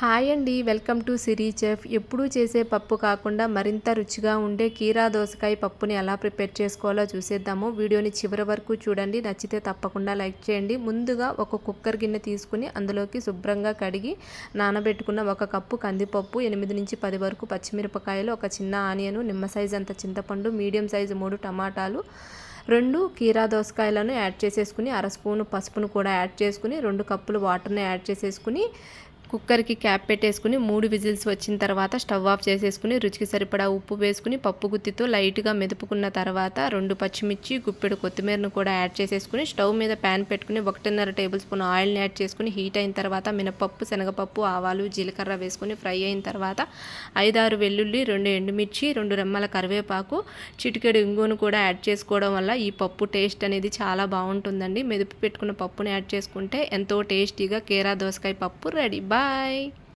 Hi అండి welcome to Siri chef. ఎప్పుడూ చేసే పప్పు కాకుండా మరింత రుచిగా ఉండే కీరా దోసకాయ పప్పుని ఎలా ప్రిపేర్ చేసుకోవాలో చూసేద్దాము. వీడియోని చివరి వరకు చూడండి నచ్చితే తప్పకుండా లైక్ చేయండి. ముందుగా ఒక కుక్కర్ గిన్నె తీసుకుని అందులోకి శుభ్రంగా కడిగి నానబెట్టుకున్న ఒక కప్పు కందిపప్పు ఎనిమిది నుంచి పది వరకు పచ్చిమిరపకాయలు ఒక చిన్న ఆనియను నిమ్మ సైజు అంత చింతపండు మీడియం సైజు మూడు టమాటాలు రెండు కీరా దోసకాయలను యాడ్ చేసేసుకుని అర స్పూను పసుపును కూడా యాడ్ చేసుకుని రెండు కప్పులు వాటర్ని యాడ్ చేసేసుకుని కుక్కర్కి క్యాప్ పెట్టేసుకుని మూడు విజిల్స్ వచ్చిన తర్వాత స్టవ్ ఆఫ్ చేసేసుకుని రుచికి సరిపడా ఉప్పు వేసుకుని పప్పు గుత్తితో లైట్గా మెదుపుకున్న తర్వాత రెండు పచ్చిమిర్చి గుప్పెడు కొత్తిమీరను కూడా యాడ్ చేసేసుకుని స్టవ్ మీద ప్యాన్ పెట్టుకుని ఒకటిన్నర టేబుల్ స్పూన్ ఆయిల్ని యాడ్ చేసుకుని హీట్ అయిన తర్వాత మినపప్పు శనగపప్పు ఆవాలు జీలకర్ర వేసుకుని ఫ్రై అయిన తర్వాత ఐదారు వెల్లుల్లి రెండు ఎండుమిర్చి రెండు రెమ్మల కరివేపాకు చిటికెడు ఇంగును కూడా యాడ్ చేసుకోవడం వల్ల ఈ పప్పు టేస్ట్ అనేది చాలా బాగుంటుందండి. మెదుపు పెట్టుకున్న పప్పుని యాడ్ చేసుకుంటే ఎంతో టేస్టీగా కేరా దోసకాయ పప్పు రెడీ. బా Bye.